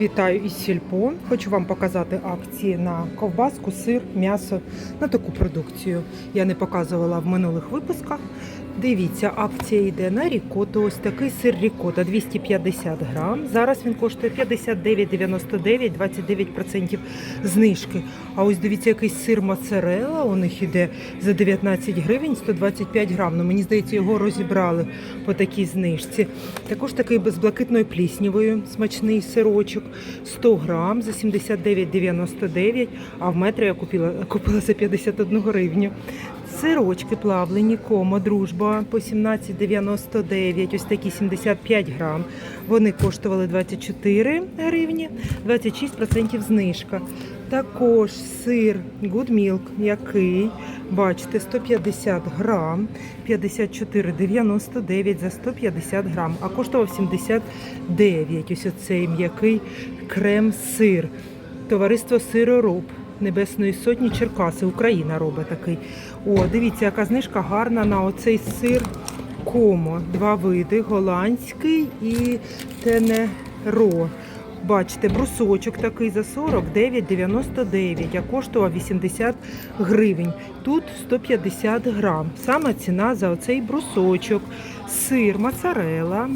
Вітаю із Сільпо. Хочу вам показати акції на ковбаску, сир, м'ясо на таку продукцію. Я не показувала в минулих випусках. Дивіться, акція йде на рікоту. Ось такий сир рікота 250 грам. Зараз він коштує 59,99, 29% знижки. А ось дивіться, якийсь сир моцарелла у них іде за 19 гривень 125 грам. Ну мені здається, його розібрали по такій знижці. Також такий з блакитною пліснявою смачний сирочок 100 грам за 79,99, а в метро я купила, купила за 51 гривню. Сирочки плавлені, комо, дружба по 17,99, ось такі 75 грам. Вони коштували 24 гривні, 26% знижка. Також сир Good Milk м'який, бачите, 150 грам, 54,99 за 150 грам, а коштував 79. Ось оцей м'який крем-сир. Товариство сиророб. Небесної сотні Черкаси, Україна робить такий. О, дивіться, яка знижка гарна на оцей сир комо. Два види: голландський і тенеро. Бачите, брусочок такий за 49,99, а коштував 80 гривень. Тут 150 грам. Саме ціна за оцей брусочок. Сир моцарелла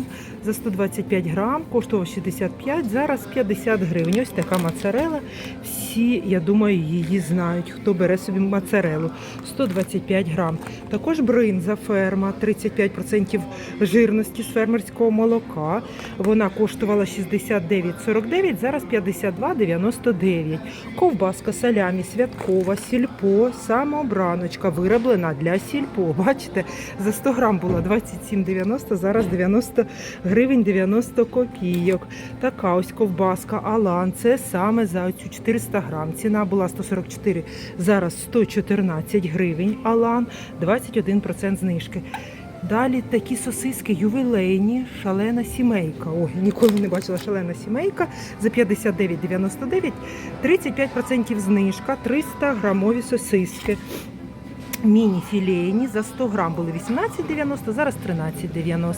за 125 грам, коштував 65, зараз 50 гривень. Ось така моцарела. Всі, я думаю, її знають, хто бере собі моцарелу. 125 грам. Також бринза ферма, 35% жирності з фермерського молока. Вона коштувала 69,49, зараз 52,99. Ковбаска салямі святкова, сільпо, самообраночка, вироблена для сільпо. Бачите, за 100 грам була 27,90, зараз 90 гривень 90 копійок. Така ось ковбаска Алан. Це саме за цю 400 грам. Ціна була 144, зараз 114 гривень. Алан, 21% знижки. Далі такі сосиски ювілейні, шалена сімейка. Ой, ніколи не бачила шалена сімейка за 59,99, 35% знижка, 300 грамові сосиски. Міні-філейні за 100 грам були 18,90, зараз 13,90.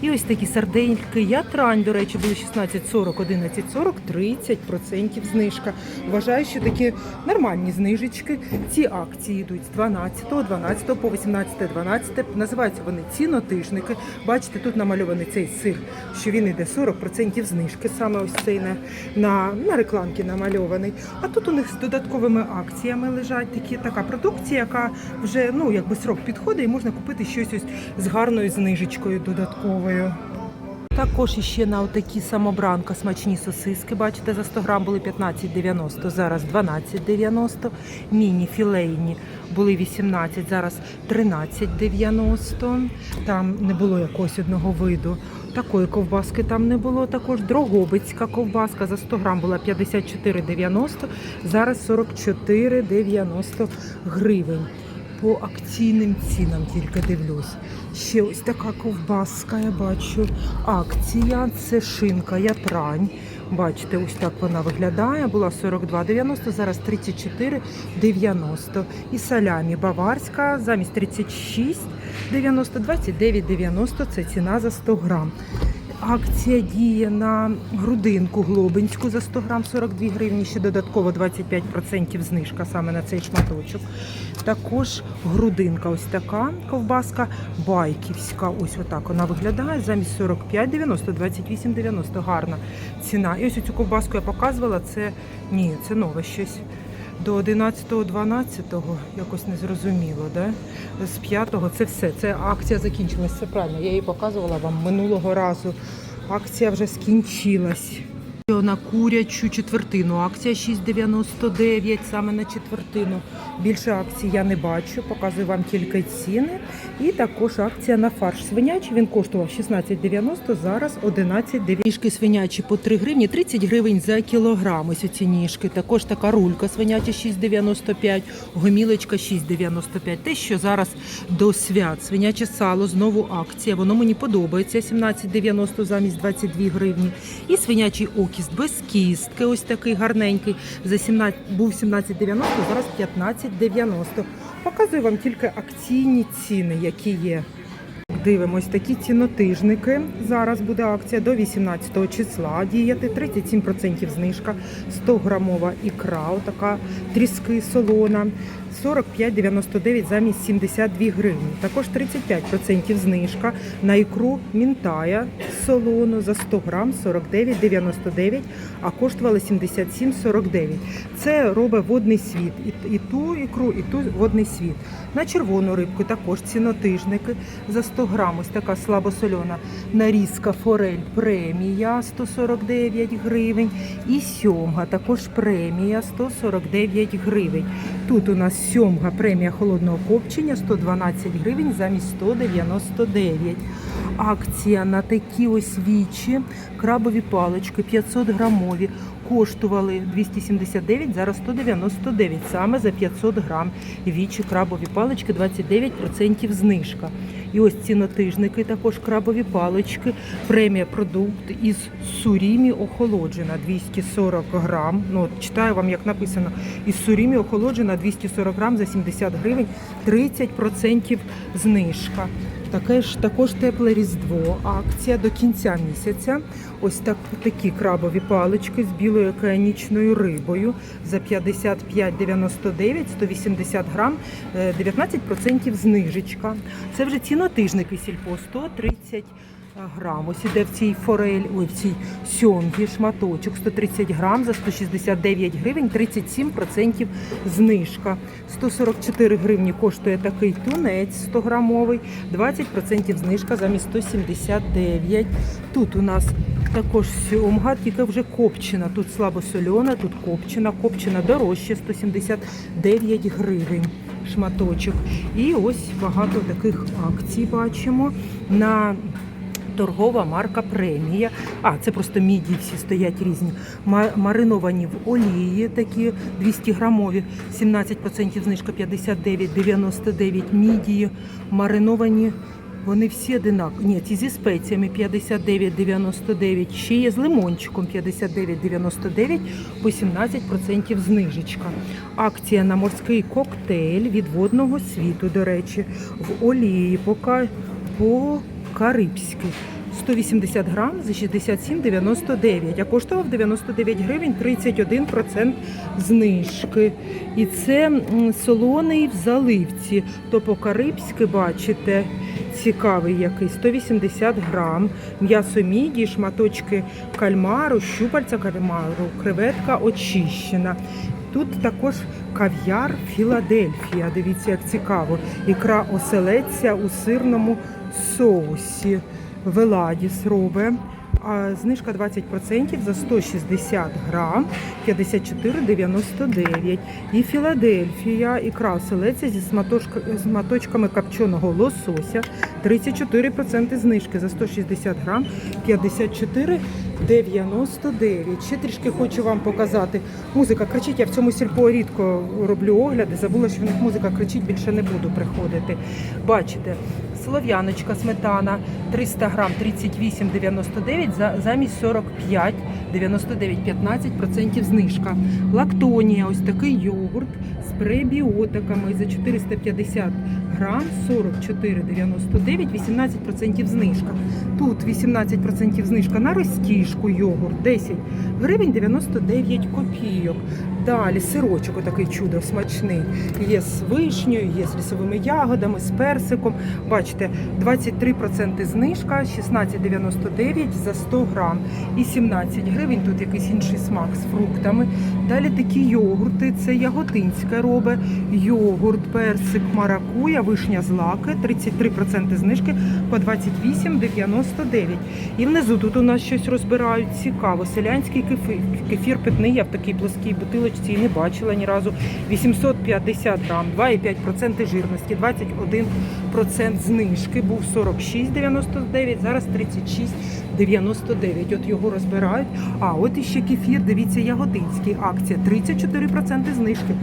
І ось такі сардельки ятрань, до речі, були 16,40, 11,40, 30% знижка. Вважаю, що такі нормальні знижечки. Ці акції йдуть з 12, 12 по 18, 12. Називаються вони цінотижники. Бачите, тут намальований цей сир, що він йде 40% знижки. Саме ось цей на, на, на рекламці намальований. А тут у них з додатковими акціями лежать такі, така продукція, яка вже ну якби срок підходить, і можна купити щось ось з гарною знижечкою додатковою. Також іще на отакі самобранка смачні сосиски. Бачите, за 100 грам були 15,90, зараз 12,90. Міні філейні були 18, зараз 13,90. Там не було якогось одного виду. Такої ковбаски там не було. Також Дрогобицька ковбаска за 100 грам була 54,90, зараз 44,90 гривень. По акційним цінам тільки дивлюсь. Ще ось така ковбаска, я бачу. Акція це шинка, ятрань. Бачите, ось так вона виглядає. Була 42,90, зараз 34,90. І салямі баварська замість 36,90, 29,90 це ціна за 100 грам. Акція діє на грудинку глобинську за 100 грам 42 гривні, ще додатково 25% знижка саме на цей шматочок. Також грудинка, ось така ковбаска байківська. Ось отак вона виглядає. Замість 45,90, 28,90. Гарна ціна. І ось цю ковбаску я показувала. Це ні, це нове щось. До 11-12 якось не зрозуміло, да? з 5-го це все. Це акція закінчилась. Це правильно. Я її показувала вам минулого разу. Акція вже скінчилась. На курячу четвертину. Акція 6,99 саме на четвертину. Більше акцій я не бачу. Показую вам тільки ціни. І також акція на фарш свинячий. Він коштував 16,90, зараз 11,90. Ніжки свинячі по 3 гривні, 30 гривень за кілограм. Ось ці ніжки. Також така рулька свиняча 6,95, гомілочка 6,95. Те, що зараз до свят. Свиняче сало, знову акція. Воно мені подобається. 17,90 замість 22 гривні. І свинячий окіст без кістки. Ось такий гарненький. За 17, був 17,90, зараз 15,90. Показую вам тільки акційні ціни, які є. дивимось такі цінотижники. Зараз буде акція до 18 числа діяти. 37% знижка, 100 грамова ікра, отака тріски солона. 45,99 замість 72 гривні. Також 35% знижка на ікру мінтая солону за 100 грам 49,99, а коштувала 77,49. Це робить водний світ. І, і ту ікру, і ту водний світ. На червону рибку також цінотижники за 100 грам. Ось така слабосольона нарізка форель премія 149 гривень. І сьомга також премія 149 гривень. Тут у нас сьомга премія холодного копчення 112 гривень замість 199. Акція на такі ось вічі, крабові палички 500 грамові. Коштували 279, зараз 199, саме за 500 грам. Вічі крабові палички 29% знижка. І ось цінотижники, також крабові палички, премія продукт із сурімі охолоджена 240 грам. Ну, от читаю вам, як написано, із сурімі охолоджена 240 грам за 70 гривень, 30% знижка. Таке ж також тепле різдво. Акція до кінця місяця. Ось так такі крабові палички з білою океанічною рибою за 55,99, 180 грам, е, 19% знижечка. Це вже цінотижники сільпо 130 грам. Ось іде в цій форель, ой, в цій сьомгі шматочок 130 грам за 169 гривень, 37% знижка. 144 гривні коштує такий тунець 100 грамовий, 20% знижка замість 179. Тут у нас також сьомга, тільки вже копчена. Тут слабосольона, тут копчена, копчена дорожче 179 гривень. Шматочок. І ось багато таких акцій бачимо на торгова марка премія. А, це просто міді всі стоять різні. Мариновані в олії, такі 200 грамові, 17% знижка 59,99 мідії. Мариновані. Вони всі одинакові. Ні, ті зі спеціями 59,99. Ще є з лимончиком 59,99 по 17% знижечка. Акція на морський коктейль від водного світу, до речі, в олії по, ка- по карибськи. 180 грам за 67,99, а коштував 99 гривень 31% знижки. І це солоний в заливці. То по-карибськи, бачите, цікавий який 180 грам. М'ясо міді, шматочки кальмару, щупальця кальмару, креветка очищена. Тут також кав'яр Філадельфія. Дивіться, як цікаво. Ікра оселедця у сирному соусі. Веладіс. А знижка 20% за 160 грам 54,99. І Філадельфія, ікра оселедця зі моточками копченого лосося 34% знижки за 160 грам 54,99. Ще трішки хочу вам показати. Музика кричить, я в цьому сільпо рідко роблю огляди. Забула, що в них музика кричить, більше не буду приходити. Бачите, Слов'яночка сметана 300 грам 38,99 замість 45 99 15% знижка. Лактонія, ось такий йогурт з пребіотиками за 450 грам 44,99 18% знижка. Тут 18% знижка на розтіжку йогурт 10 гривень 99 копійок. Далі сирочок отакий чудо смачний. Є з вишнею, є з лісовими ягодами, з персиком. Бачите, 23% знижка, 16,99 за 100 грам і 17 гривень. Тут якийсь інший смак з фруктами. Далі такі йогурти. Це яготинське робить. Йогурт, персик, маракуя, вишня злаки, 33% знижки по 28,99. І внизу тут у нас щось розбирають цікаво. Селянський кефір, кефір питний, я в такій плоскій бутилочці і не бачила ні разу. 850 грам, 2,5% жирності, 21% знижки. Був 46,99, зараз 36,99. От його розбирають. А от іще кефір, дивіться, ягодинський акція, 34% знижки.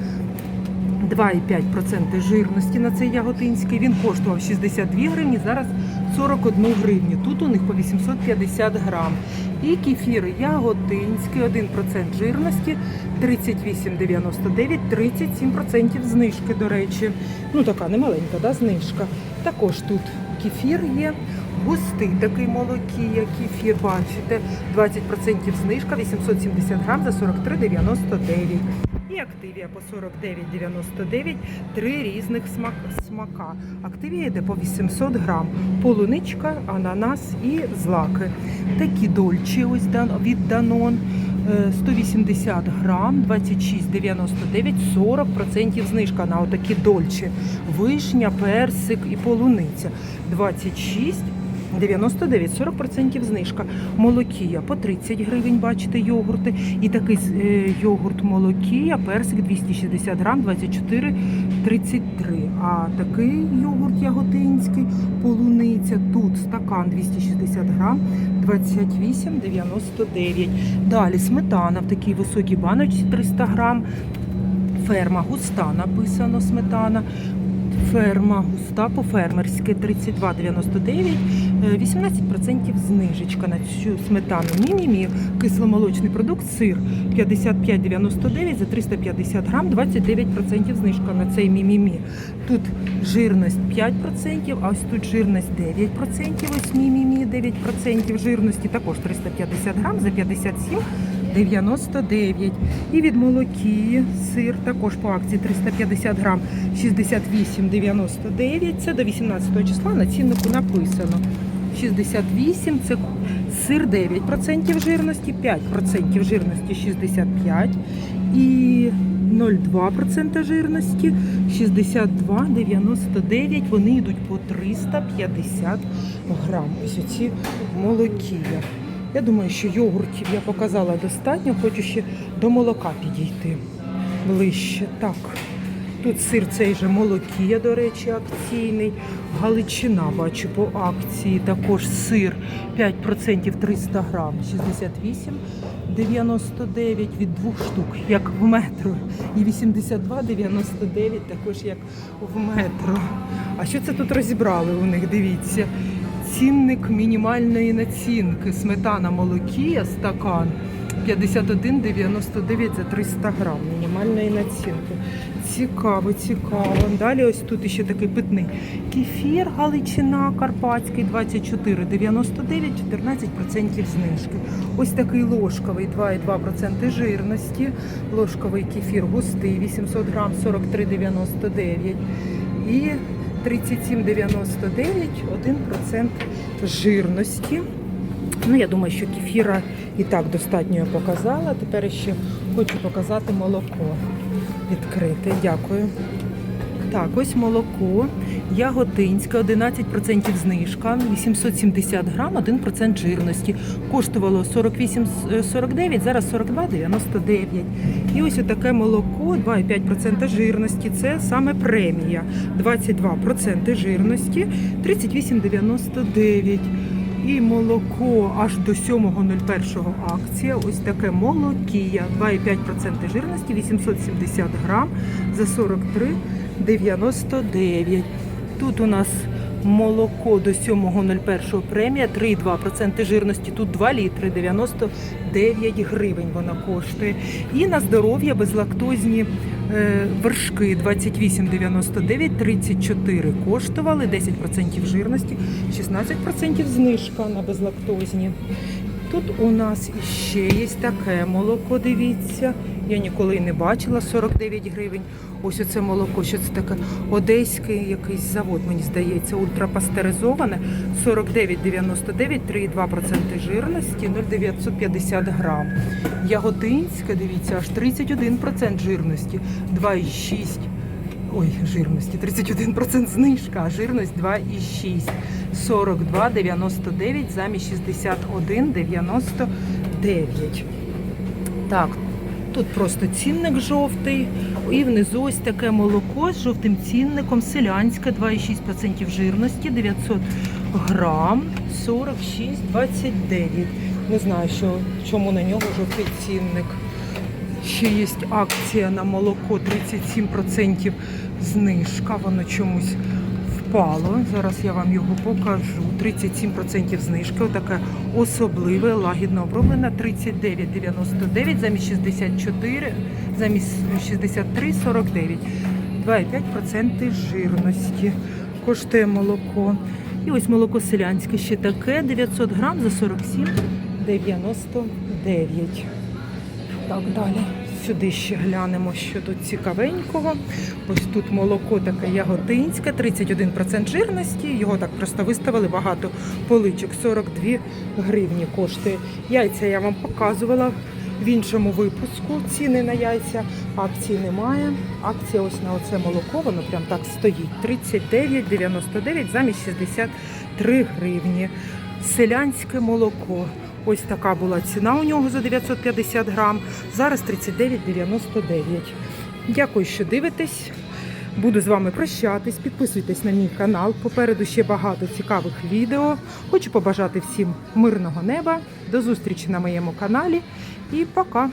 2,5% жирності на цей яготинський. Він коштував 62 гривні, зараз 41 гривню. Тут у них по 850 грам. І кефір яготинський, 1% жирності, 38,99, 37% знижки, до речі. Ну така немаленька, да, знижка. Також тут кефір є. Густий такий молокія, кефір, бачите, 20% знижка, 870 грам за 43,99. І активія по 49,99, три різних смака. Активія йде по 800 грам. Полуничка, ананас і злаки. Такі дольчі ось від Данон. е, 180 грам, 26,99, 40% знижка на отакі дольчі. Вишня, персик і полуниця. 26 99, 40% знижка. Молокія по 30 гривень, бачите, йогурти. І такий е, йогурт молокія, персик 260 грам, 24,33. А такий йогурт яготинський, полуниця, тут стакан 260 грам, 28,99. Далі сметана в такій високій баночці 300 грам. Ферма густа написано сметана. Ферма густа по-фермерськи 32,99, е, 18% знижечка на цю сметану. Мімімі, кисломолочний продукт, сир 55,99 за 350 грам, 29% знижка на цей мімімі. Тут жирність 5%, а ось тут жирність 9%, ось мімімі 9% жирності, також 350 грам за 57 99. І від молокії сир також по акції 350 грам 68,99. Це до 18 числа на ціннику написано. 68 це сир 9% жирності, 5% жирності 65 і 0,2% жирності 62,99. Вони йдуть по 350 грам. Ось оці молокія. Я думаю, що йогуртів я показала достатньо, хочу ще до молока підійти ближче. Так, тут сир цей же молокія, до речі, акційний. Галичина бачу по акції. Також сир 5% 300 грам, 68. 99 від двох штук, як в метро. І 82,99 також як в метро. А що це тут розібрали у них? Дивіться. Цінник мінімальної націнки. Сметана молокія, стакан 51,99 за 300 грам мінімальної націнки. Цікаво, цікаво. Далі ось тут ще такий питний. Кефір Галичина Карпатський 24,99, 14% знижки. Ось такий ложковий 2,2% жирності. Ложковий кефір густий 800 грам 43,99. І 37,99, 1% жирності. Ну, я думаю, що кефіра і так достатньо показала. Тепер ще хочу показати молоко відкрите. Дякую. Так, ось молоко. Яготинське, 11% знижка, 870 грам, 1% жирності. Коштувало 48,49, зараз 42,99. І ось таке молоко, 2,5% жирності. Це саме премія. 22% жирності, 38,99. І молоко аж до 7.01 акція. Ось таке молокія. 2,5% жирності, 870 грам за 43,99. Тут у нас молоко до 7.01 премія, 3,2% жирності. Тут 2 літри, 99 гривень вона коштує. І на здоров'я безлактозні е, вершки 28,99, 34 коштували, 10% жирності, 16% знижка на безлактозні. Тут у нас іще є таке молоко, дивіться. Я ніколи не бачила 49 гривень. Ось оце молоко, що це таке одеський якийсь завод, мені здається, ультрапастеризоване. 49,99, 3,2% жирності, 0,950 грам. Яготинське, дивіться, аж 31% жирності, 2,6 Ой, жирності 31% знижка, а жирність 2,6. 42,99 замість 61,99. Так, тут просто цінник жовтий. І внизу ось таке молоко з жовтим цінником. Селянське 2,6% жирності, 900 грам, 46,29. Не знаю, що, чому на нього жовтий цінник. Ще є акція на молоко 37% знижка. Воно чомусь впало. Зараз я вам його покажу. 37% знижки. Отаке особливе, лагідно оброблене. 39,99 замість 64, замість 63,49. 2,5% жирності. Коштує молоко. І ось молоко селянське ще таке 900 грам за 47,99. Так, далі. Сюди ще глянемо, що тут цікавенького. Ось тут молоко таке яготинське, 31% жирності. Його так просто виставили багато поличок. 42 гривні коштує. Яйця я вам показувала в іншому випуску. Ціни на яйця. Акції немає. Акція ось на оце молоко, воно прям так стоїть. 39,99 замість 63 гривні. Селянське молоко. Ось така була ціна у нього за 950 грам. Зараз 39,99. Дякую, що дивитесь. Буду з вами прощатись. Підписуйтесь на мій канал. Попереду ще багато цікавих відео. Хочу побажати всім мирного неба. До зустрічі на моєму каналі. І пока!